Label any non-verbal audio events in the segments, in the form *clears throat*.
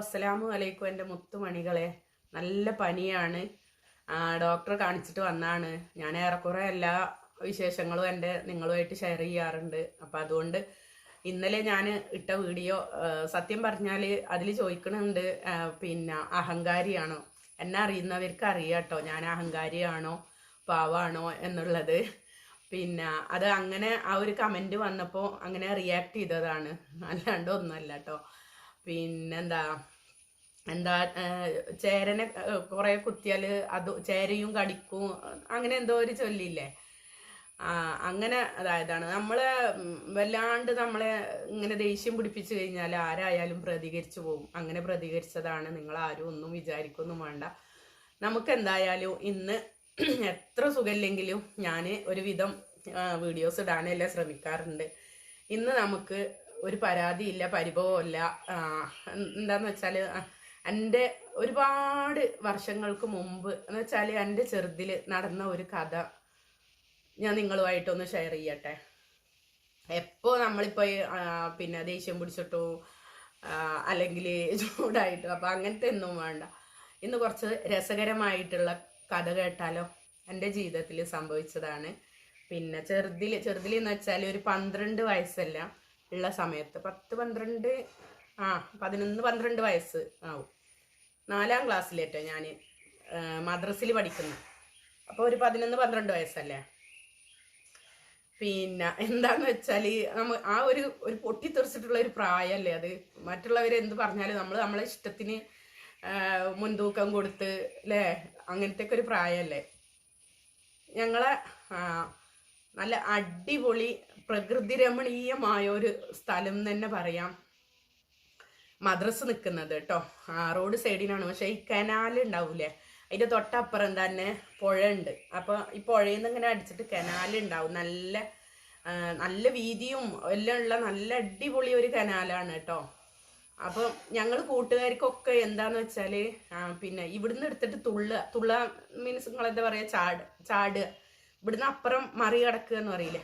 അസ്സലാമു അലൈക്കും എന്റെ മുത്തുമണികളെ. നല്ല പനിയാണ്. ഡോക്ടറെ കാണിച്ചിട്ട് വന്നാണ്. ഞാൻ ഏറെക്കുറെ എല്ലാ വിശേഷങ്ങളും എന്റെ നിങ്ങളുമായിട്ട് ഷെയർ ചെയ്യാറുണ്ട്. അപ്പം അതുകൊണ്ട് ഇന്നലെ ഞാൻ ഇട്ട വീഡിയോ സത്യം പറഞ്ഞാൽ അതിൽ ചോദിക്കണുണ്ട് പിന്നെ അഹങ്കാരിയാണോ? എന്നെ അറിയുന്നവർക്ക് അറിയാം കേട്ടോ. ഞാൻ അഹങ്കാരിയാണോ? പാവാണോ എന്നുള്ളത്. പിന്നെ അത് അങ്ങനെ ആ ഒരു കമന്റ് വന്നപ്പോൾ അങ്ങനെ റിയാക്ട് ചെയ്തതാണ്. അല്ലാണ്ട് ഒന്നുമല്ല കേട്ടോ. പിന്നെന്താ? എന്താ ചേരനെ കുറെ കുത്തിയാൽ അത് ചേരയും കടിക്കും അങ്ങനെ എന്തോ ഒരു ചൊല്ലില്ലേ? അങ്ങനെ അതായതാണ്. നമ്മളെ വല്ലാണ്ട് നമ്മളെ ഇങ്ങനെ ദേഷ്യം പിടിപ്പിച്ചു കഴിഞ്ഞാൽ ആരായാലും പ്രതികരിച്ചു പോകും. അങ്ങനെ പ്രതികരിച്ചതാണ്. നിങ്ങൾ ആരും ഒന്നും വിചാരിക്കൊന്നും വേണ്ട. നമുക്ക് എന്തായാലും ഇന്ന് *clears throat* എത്ര സുഖമില്ലെങ്കിലും ഞാൻ ഒരുവിധം വീഡിയോസ് ഇടാനെല്ലാം ശ്രമിക്കാറുണ്ട്. ഇന്ന് നമുക്ക് ഒരു പരാതിയില്ല പരിഭവമില്ല എന്താന്ന് വെച്ചാൽ എന്റെ ഒരുപാട് വർഷങ്ങൾക്ക് മുമ്പ് എന്ന് വെച്ചാൽ എന്റെ ചെറുതിൽ നടന്ന ഒരു കഥ ഞാൻ നിങ്ങളുമായിട്ടൊന്ന് ഷെയർ ചെയ്യട്ടെ. എപ്പോൾ നമ്മളിപ്പോൾ പിന്നെ ദേഷ്യം പിടിച്ചിട്ടോ അല്ലെങ്കിൽ ചൂടായിട്ടോ അപ്പം അങ്ങനത്തെ ഒന്നും വേണ്ട. ഇന്ന് കുറച്ച് രസകരമായിട്ടുള്ള കഥ കേട്ടാലോ? എന്റെ ജീവിതത്തിൽ സംഭവിച്ചതാണ്. പിന്നെ ചെറുതിൽ ചെറുതിൽ എന്ന് വെച്ചാൽ ഒരു പന്ത്രണ്ട് വയസ്സല്ല. ഉള്ള സമയത്ത് പത്ത് പന്ത്രണ്ട് ആ പതിനൊന്ന് പന്ത്രണ്ട് വയസ്സ് ആവും. നാലാം ക്ലാസ്സിലേറ്റോ ഞാൻ മദ്രസിൽ പഠിക്കുന്നത് അപ്പോൾ ഒരു പതിനൊന്ന് പന്ത്രണ്ട് വയസ്സല്ലേ? പിന്നെ എന്താന്ന് വെച്ചാൽ നമ്മ ആ ഒരു ഒരു പൊട്ടിത്തെറിച്ചിട്ടുള്ള ഒരു പ്രായമല്ലേ അത്? മറ്റുള്ളവർ എന്ത് പറഞ്ഞാലും നമ്മൾ നമ്മളെ ഇഷ്ടത്തിന് മുൻതൂക്കം കൊടുത്ത് അല്ലേ അങ്ങനത്തെ ഒക്കെ ഒരു പ്രായമല്ലേ ഞങ്ങളെ നല്ല അടിപൊളി പ്രകൃതി രമണീയമായ ഒരു സ്ഥലം തന്നെ പറയാം. മദ്രസ് നിൽക്കുന്നത് കേട്ടോ ആ റോഡ് സൈഡിനാണ്. പക്ഷേ ഈ കനാൽ ഉണ്ടാവൂലേ? അതിന്റെ തൊട്ടപ്പുറം തന്നെ പുഴ ഉണ്ട്. അപ്പോൾ ഈ പുഴയിൽ നിന്ന് ഇങ്ങനെ അടിച്ചിട്ട് കനാൽ ഉണ്ടാവും. നല്ല നല്ല വീതിയും എല്ലാം ഉള്ള നല്ല അടിപൊളി ഒരു കനാലാണ് കേട്ടോ അപ്പം ഞങ്ങൾ കൂട്ടുകാർക്കൊക്കെ എന്താന്ന് വെച്ചാൽ പിന്നെ ഇവിടുന്ന് എടുത്തിട്ട് തുള്ളുക തുള്ള മീൻസ് നിങ്ങൾ എന്താ പറയുക ചാട്. ചാടുക ഇവിടുന്ന് അപ്പുറം മറികടക്കുക എന്ന് പറയില്ലേ?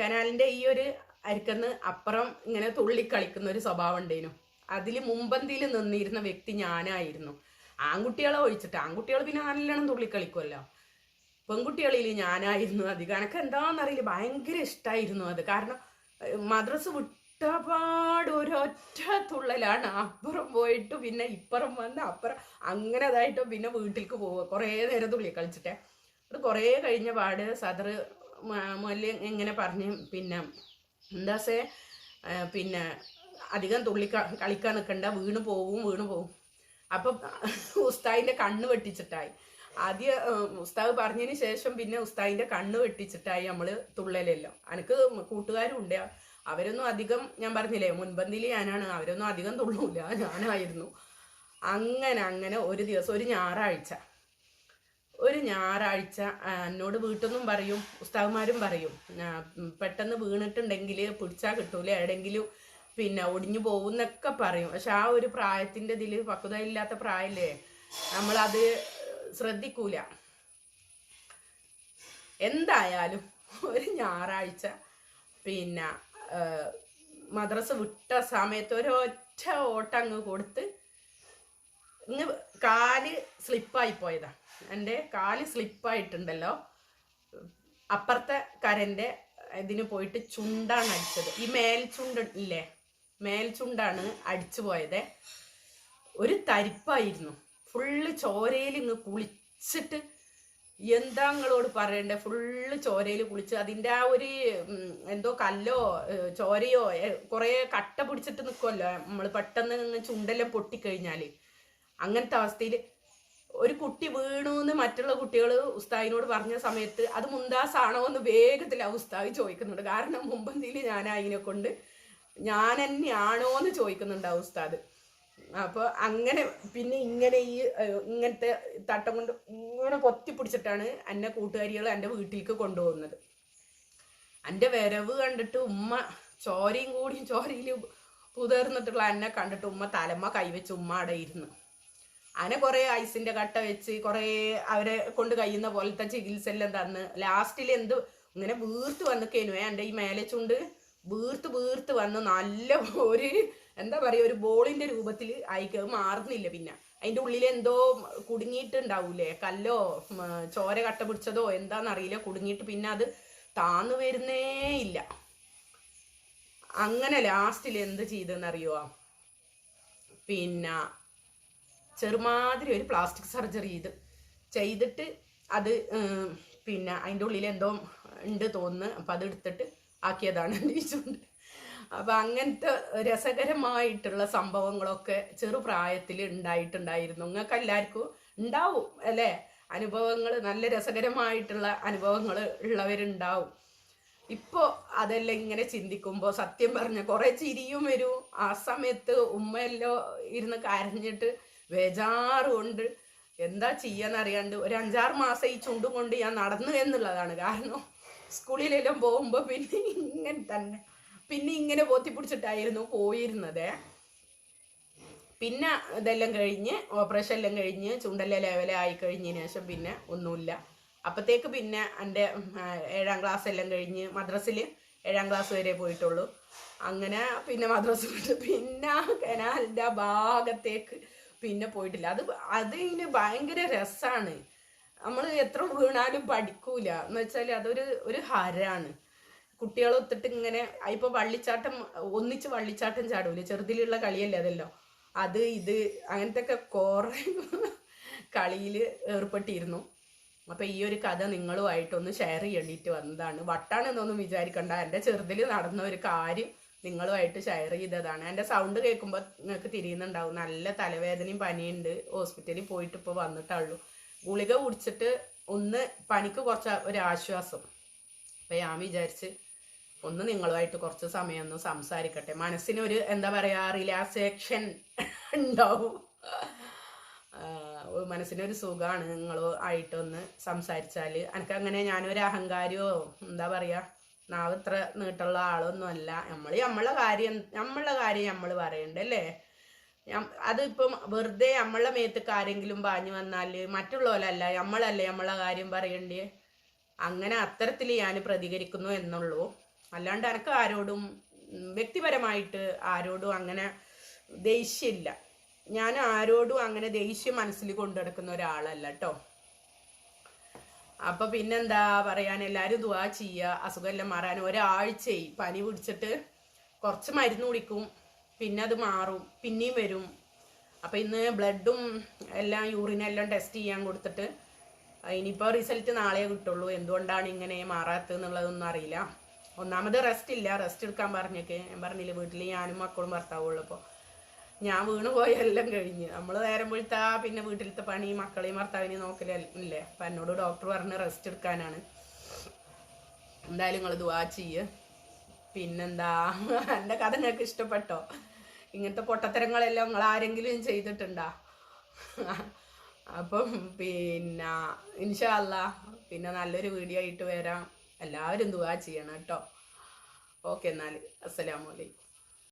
കനാലിന്റെ ഈ ഒരു അരിക്കന്ന് അപ്പുറം ഇങ്ങനെ തുള്ളിക്കളിക്കുന്ന ഒരു സ്വഭാവം ഉണ്ടേനു അതിൽ മുമ്പന്തിയിൽ നിന്നിരുന്ന വ്യക്തി ഞാനായിരുന്നു. ആൺകുട്ടികളെ ഒഴിച്ചിട്ട് ആൺകുട്ടികൾ പിന്നെ നല്ലോണം തുള്ളിക്കളിക്കുമല്ലോ പെൺകുട്ടികളിൽ ഞാനായിരുന്നു അധികം കണക്ക് എന്താണെന്നറിയില്ല ഭയങ്കര ഇഷ്ടമായിരുന്നു അത്. കാരണം മദ്രസ് വിട്ടപാട് ഒരൊറ്റ തുള്ളലാണ്. അപ്പുറം പോയിട്ട് പിന്നെ ഇപ്പുറം വന്ന് അപ്പുറം അങ്ങനെ അതായിട്ട് പിന്നെ വീട്ടിലേക്ക് പോവുക. കുറേ നേരം തുള്ളി കളിച്ചിട്ടേ അത് കുറേ കഴിഞ്ഞ പാട് സദർ മുല്ല ഇങ്ങനെ പറഞ്ഞ് പിന്നെ എന്താ സേ പിന്നെ അധികം തുള്ളി കളിക്കാൻ നിൽക്കണ്ട വീണ് പോവും വീണ് പോവും. അപ്പം ഉസ്താദിന്റെ കണ്ണ് വെട്ടിച്ചിട്ടായി. ആദ്യം ഉസ്താവ് പറഞ്ഞതിന് ശേഷം പിന്നെ ഉസ്താദിന്റെ കണ്ണ് വെട്ടിച്ചിട്ടായി നമ്മൾ തുള്ളലല്ലോ. എനിക്ക് കൂട്ടുകാരും ഉണ്ട്. അവരൊന്നും അധികം ഞാൻ പറഞ്ഞില്ലേ മുൻപന്തിയിൽ ഞാനാണ്. അവരൊന്നും അധികം തുള്ളൂല. ഞാനായിരുന്നു. അങ്ങനെ അങ്ങനെ ഒരു ദിവസം ഒരു ഞായറാഴ്ച ഒരു ഞായറാഴ്ച എന്നോട് വീട്ടൊന്നും പറയും ഉസ്താവുമാരും പറയും പെട്ടെന്ന് വീണിട്ടുണ്ടെങ്കിൽ പിടിച്ചാൽ കിട്ടൂല എവിടെയെങ്കിലും പിന്നെ ഒടിഞ്ഞു പോകുന്നൊക്കെ പറയും. പക്ഷെ ആ ഒരു പ്രായത്തിന്റെ ഇതിൽ പക്വത ഇല്ലാത്ത പ്രായമല്ലേ നമ്മളത് ശ്രദ്ധിക്കൂല. എന്തായാലും ഒരു ഞായറാഴ്ച പിന്നെ മദ്രസ വിട്ട സമയത്ത് ഒരൊറ്റ ഓട്ടം അങ്ങ് കൊടുത്ത് ഇങ്ങ് കാൽ സ്ലിപ്പായി പോയതാ. എന്റെ കാൽ സ്ലിപ്പായിട്ടുണ്ടല്ലോ അപ്പുറത്തെ കരന്റെ ഇതിന് പോയിട്ട് ചുണ്ടാണ് അടിച്ചത്. ഈ മേൽചുണ്ട് ഇല്ലേ? മേൽചുണ്ടാണ് അടിച്ചു പോയത്. ഒരു തരിപ്പായിരുന്നു. ഫുള്ള് ചോരയിൽ ഇങ്ങ് കുളിച്ചിട്ട് എന്താ നിങ്ങളോട് പറയണ്ടേ? ഫുള്ള് ചോരയിൽ കുളിച്ച് അതിന്റെ ആ ഒരു എന്തോ കല്ലോ ചോരയോ കുറേ കട്ട പിടിച്ചിട്ട് നിൽക്കുമല്ലോ നമ്മൾ പെട്ടെന്ന് ചുണ്ടെല്ലാം പൊട്ടിക്കഴിഞ്ഞാൽ അങ്ങനത്തെ അവസ്ഥയിൽ ഒരു കുട്ടി വീണു എന്ന് മറ്റുള്ള കുട്ടികൾ ഉസ്താദിനോട് പറഞ്ഞ സമയത്ത് അത് മുന്താസാണോ എന്ന് വേഗത്തിൽ ആ ഉസ്താദ് ചോദിക്കുന്നുണ്ട്. കാരണം മുമ്പന്തിയിൽ ഞാൻ അതിനെ കൊണ്ട് ഞാൻ തന്നെയാണോ എന്ന് ചോദിക്കുന്നുണ്ട് ആ ഉസ്താദ്. അപ്പോൾ അങ്ങനെ പിന്നെ ഇങ്ങനെ ഈ ഇങ്ങനത്തെ തട്ടം കൊണ്ട് ഇങ്ങനെ പൊത്തി പിടിച്ചിട്ടാണ് എന്നെ കൂട്ടുകാരികൾ എന്റെ വീട്ടിലേക്ക് കൊണ്ടുപോകുന്നത്. എന്റെ വരവ് കണ്ടിട്ട് ഉമ്മ ചോരയും കൂടിയും ചോരയിൽ പുതർന്നിട്ടുള്ള എന്നെ കണ്ടിട്ട് ഉമ്മ തലമ്മ കൈവച്ച് ഉമ്മ അവിടെ ഇരുന്നു. അങ്ങനെ കുറേ ഐസിന്റെ കട്ട വെച്ച് കുറേ അവരെ കൊണ്ട് കഴിയുന്ന പോലത്തെ ചികിത്സ എല്ലാം തന്ന്. ലാസ്റ്റിൽ എന്ത് ഇങ്ങനെ വീർത്ത് വന്നിക്കേനു എന്റെ ഈ മേലെ ചുണ്ട് വീർത്ത് വീർത്ത് വന്ന് നല്ല ഒരു എന്താ പറയുക ഒരു ബോളിന്റെ രൂപത്തിൽ അയക്കുക മാറുന്നില്ല പിന്നെ. അതിന്റെ ഉള്ളിൽ എന്തോ കുടുങ്ങിയിട്ടുണ്ടാവൂലേ? കല്ലോ ചോര കട്ട പിടിച്ചതോ എന്താണെന്നറിയില്ല കുടുങ്ങിയിട്ട് പിന്നെ അത് താന്നു വരുന്നേ ഇല്ല. അങ്ങനെ ലാസ്റ്റിൽ എന്ത് ചെയ്തെന്നറിയോ പിന്നെ ചെറുമാതിരി ഒരു പ്ലാസ്റ്റിക് സർജറി ചെയ്ത് ചെയ്തിട്ട് അത് പിന്നെ അതിന്റെ ഉള്ളിൽ എന്തോ ഉണ്ട് തോന്നുന്നു. അപ്പം അത് എടുത്തിട്ട് ആക്കിയതാണ് ടീച്ചറുണ്ട് അപ്പം അങ്ങനത്തെ രസകരമായിട്ടുള്ള സംഭവങ്ങളൊക്കെ ചെറുപ്രായത്തിൽ ഉണ്ടായിട്ടുണ്ടായിരുന്നു. നിങ്ങൾക്ക് എല്ലാവർക്കും ഉണ്ടാവും അല്ലേ? അനുഭവങ്ങൾ നല്ല രസകരമായിട്ടുള്ള അനുഭവങ്ങൾ ഉള്ളവരുണ്ടാവും. ഇപ്പോൾ അതെല്ലാം ഇങ്ങനെ ചിന്തിക്കുമ്പോൾ സത്യം പറഞ്ഞ കുറേ ചിരിയും വരും. ആ സമയത്ത് ഉമ്മയെല്ലോ ഇരുന്ന് കരഞ്ഞിട്ട് ബേജാറുകൊണ്ട് എന്താ ചെയ്യാന്നറിയാണ്ട് ഒരു അഞ്ചാറ് മാസം ഈ ചുണ്ടും കൊണ്ട് ഞാൻ നടന്നു എന്നുള്ളതാണ്. കാരണം സ്കൂളിലെല്ലാം പോകുമ്പോൾ പിന്നെ ഇങ്ങനെ തന്നെ പിന്നെ ഇങ്ങനെ പോത്തി പിടിച്ചിട്ടായിരുന്നു പോയിരുന്നത്. പിന്നെ ഇതെല്ലാം കഴിഞ്ഞ് ഓപ്പറേഷൻ എല്ലാം കഴിഞ്ഞ് ചുണ്ടെല്ലാം ലെവലായി കഴിഞ്ഞതിന് ശേഷം പിന്നെ ഒന്നുമില്ല. അപ്പത്തേക്ക് പിന്നെ എന്റെ ഏഴാം ക്ലാസ് എല്ലാം കഴിഞ്ഞ് മദ്രസിൽ ഏഴാം ക്ലാസ് വരെ പോയിട്ടുള്ളൂ. അങ്ങനെ പിന്നെ മദ്രസ് പിന്നെ കനാലിന്റെ ഭാഗത്തേക്ക് പിന്നെ പോയിട്ടില്ല. അത് അതിന് ഭയങ്കര രസമാണ് നമ്മൾ എത്ര വീണാലും പഠിക്കൂല. എന്ന് വെച്ചാൽ അതൊരു ഒരു ഹരാണ്. കുട്ടികളെ ഒത്തിട്ട് ഇങ്ങനെ ഇപ്പൊ വള്ളിച്ചാട്ടം ഒന്നിച്ച് വള്ളിച്ചാട്ടം ചാടൂലേ? ചെറുതിലുള്ള കളിയല്ലേ അതല്ലോ? അത് ഇത് അങ്ങനത്തെ ഒക്കെ കുറെ കളിയിൽ ഏർപ്പെട്ടിരുന്നു. അപ്പൊ ഈ ഒരു കഥ നിങ്ങളുമായിട്ടൊന്ന് ഷെയർ ചെയ്യേണ്ടിയിട്ട് വന്നതാണ്. വട്ടാണെന്നൊന്നും വിചാരിക്കണ്ട. എന്റെ ചെറുതിൽ നടന്ന ഒരു കാര്യം നിങ്ങളുമായിട്ട് ഷെയർ ചെയ്തതാണ്. എന്റെ സൗണ്ട് കേൾക്കുമ്പോൾ നിങ്ങൾക്ക് തിരിയുന്നുണ്ടാവും. നല്ല തലവേദനയും പനിയുണ്ട്. ഹോസ്പിറ്റലിൽ പോയിട്ട് ഇപ്പോൾ വന്നിട്ടുള്ളൂ. ഗുളിക കുടിച്ചിട്ട് ഒന്ന് പനിക്ക് കുറച്ച് ഒരാശ്വാസം. അപ്പം ഞാൻ വിചാരിച്ച് ഒന്ന് നിങ്ങളുമായിട്ട് കുറച്ച് സമയം ഒന്ന് സംസാരിക്കട്ടെ. മനസ്സിനൊരു എന്താ പറയുക റിലാക്സേഷൻ ഉണ്ടാവും. മനസ്സിനൊരു സുഖമാണ് നിങ്ങളോ ആയിട്ടൊന്ന് സംസാരിച്ചാൽ എനിക്ക് അങ്ങനെ ഞാനൊരു അഹങ്കാരിയോ എന്താ പറയുക നാവ് ഇത്ര നീട്ടുള്ള ആളൊന്നും അല്ല നമ്മൾ നമ്മളെ കാര്യം നമ്മളെ കാര്യം നമ്മൾ പറയണ്ടല്ലേ അതിപ്പം വെറുതെ നമ്മളെ മേത്തേക്ക് ആരെങ്കിലും പാഞ്ഞു വന്നാൽ മറ്റുള്ളവരല്ല നമ്മളല്ലേ നമ്മളെ കാര്യം പറയണ്ടേ? അങ്ങനെ അത്തരത്തിൽ ഞാൻ പ്രതികരിക്കുന്നു എന്നുള്ളൂ. അല്ലാണ്ട് എനിക്ക് ആരോടും വ്യക്തിപരമായിട്ട് ആരോടും അങ്ങനെ ദേഷ്യമില്ല. ഞാൻ ആരോടും അങ്ങനെ ദേഷ്യം മനസ്സിൽ കൊണ്ടു നടക്കുന്ന ഒരാളല്ല കേട്ടോ അപ്പൊ പിന്നെന്താ പറയാൻ എല്ലാരും ദുവാ ചെയ്യുക അസുഖമെല്ലാം മാറാൻ. ഒരാഴ്ചയായി പനി പിടിച്ചിട്ട് കുറച്ച് മരുന്ന് കുടിക്കും പിന്നെ അത് മാറും പിന്നെയും വരും. അപ്പൊ ഇന്ന് ബ്ലഡും എല്ലാം യൂറിനെല്ലാം ടെസ്റ്റ് ചെയ്യാൻ കൊടുത്തിട്ട് ഇനിയിപ്പോൾ റിസൾട്ട് നാളെ കിട്ടുള്ളൂ. എന്തുകൊണ്ടാണ് ഇങ്ങനെ മാറാത്തത് എന്നുള്ളതൊന്നും അറിയില്ല. ഒന്നാമത് റെസ്റ്റ് ഇല്ല. റെസ്റ്റ് എടുക്കാൻ പറഞ്ഞേക്ക് ഞാൻ പറഞ്ഞില്ല വീട്ടിൽ ഞാനും മക്കളും ഭർത്താവുള്ളൂ അപ്പോൾ ഞാൻ വീണ് പോയ എല്ലാം കഴിഞ്ഞ്. നമ്മൾ നേരം പോയിട്ടാ പിന്നെ വീട്ടിലത്തെ പണി മക്കളെയും ഭർത്താവിനെയും നോക്കലല്ലേ അപ്പം എന്നോട് ഡോക്ടർ പറഞ്ഞ് റെസ്റ്റ് എടുക്കാനാണ്. എന്തായാലും നിങ്ങൾ ദുവാ ചെയ്യ്. പിന്നെന്താ? എന്റെ കഥ നിങ്ങൾക്ക് ഇഷ്ടപ്പെട്ടോ? ഇങ്ങനത്തെ പൊട്ടത്തരങ്ങളെല്ലാം നിങ്ങൾ ആരെങ്കിലും ചെയ്തിട്ടുണ്ടാ? അപ്പം പിന്നെ ഇൻഷാല്ല പിന്നെ നല്ലൊരു വീഡിയോ ആയിട്ട് വരാം. എല്ലാവരും ദുവാ ചെയ്യണം കേട്ടോ. ഓക്കെ എന്നാൽ അസ്സലാമലൈക്കും